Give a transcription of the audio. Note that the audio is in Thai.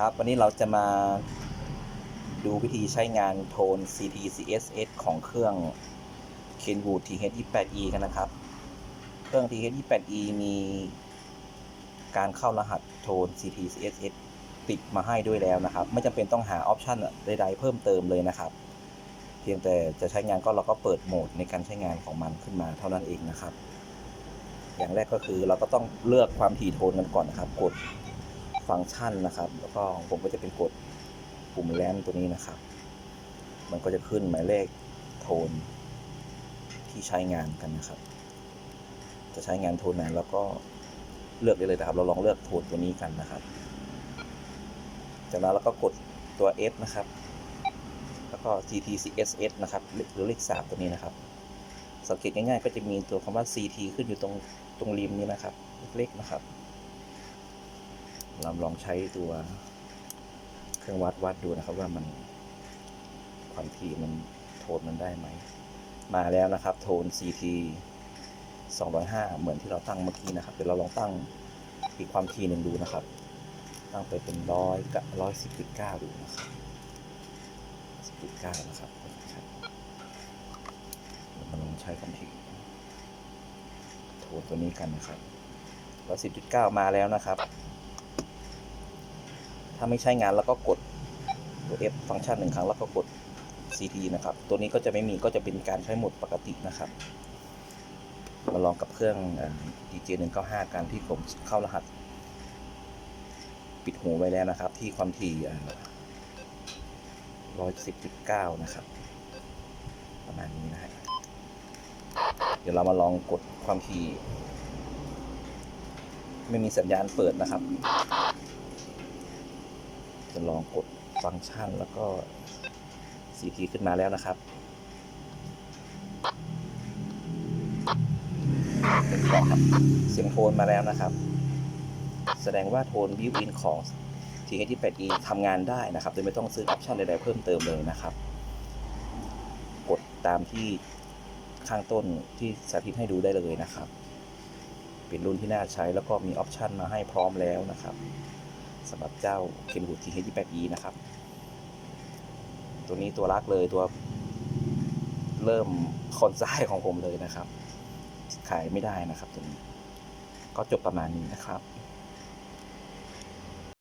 ครับ วันนี้เราจะมาดูวิธีใช้งานโทน CT CSS ของเครื่อง Kenwood TH28E กันนะครับ เครื่อง TH28E มีการเข้ารหัสโทน CT CSS ติดมาให้ด้วยแล้วนะครับ ไม่จำเป็นต้องหาออปชันใดๆเพิ่มเติมเลยนะครับ เพียงแต่จะใช้งานก็เราก็เปิดโหมดในการใช้งานของมันขึ้นมาเท่านั้นเองนะครับ อย่างแรกก็คือเราก็ต้องเลือกความถี่โทนกันก่อนนะครับ กด ฟังก์ชันนะครับ แล้วก็ของผมก็จะเป็นกดปุ่มแลมตัวนี้นะครับ มันก็จะขึ้นหมายเลขโทนที่ใช้งานกันนะครับ จะใช้งานโทนไหนแล้วก็เลือกได้เลยนะครับ เราลองเลือกโทนตัวนี้กันนะครับ จากนั้นเราก็กดตัว F นะครับ แล้วก็ CTCSS นะครับหรือเลขสามตัวนี้นะครับ สังเกตง่ายๆ ก็จะมีตัวคำว่า CT ขึ้นอยู่ตรงตรงริมนี้นะครับ เล็กๆนะครับ เราลองใช้ตัวเครื่องวัดวัดดูนะครับว่ามันความถี่มันโทนมันได้ไหม มาแล้วนะครับโทน CT 205 เหมือนที่เราตั้งเมื่อกี้นะครับ เดี๋ยวเราลองตั้งอีกความถี่หนึ่งดูนะครับ ตั้งไปเป็นร้อยกับร้อยสิบจุดเก้าดูนะครับสิบจุดเก้านะครับเรามาลองใช้ความถี่โทนตัวนี้กันนะครับร้อยสิบจุดเก้ามาแล้วนะครับ ถ้าไม่ใช้งานแล้วก็กดตัว F ฟังก์ชันหนึ่งครั้งแล้วก็กด CT นะครับ ตัวนี้ก็จะไม่มีก็จะเป็นการใช้โหมดปกตินะครับ มาลองกับเครื่อง DJ 195การที่ผมเข้ารหัส ปิดหูไว้แล้วนะครับ ที่ความถี่ร้อยสิบจุดเก้านะครับ ประมาณนี้นะฮะเดี๋ยวเรามาลองกดความถี่ ไม่มีสัญญาณเปิดนะครับ จะลองกดฟังก์ชันแล้วก็ CT ขึ้นมาแล้วนะครับเป็นกล่องเสียงโทนมาแล้วนะครับ แสดงว่าโทนบิวอินของ t h 8 e ทำงานได้นะครับ โดยไม่ต้องซื้อออปชันใดๆเพิ่มเติมเลยนะครับ กดตามที่ข้างต้นที่สาธิตให้ดูได้เลยนะครับ เป็นรุ่นที่น่าใช้แล้วก็มีออปชันมาให้พร้อมแล้วนะครับ สำหรับเจ้า Kenwood TH28E นะครับ ตัวนี้ตัวรักเลยตัวเริ่มคนซ้ายของผมเลยนะครับ ขายไม่ได้นะครับตัวนี้ ก็จบประมาณนี้นะครับ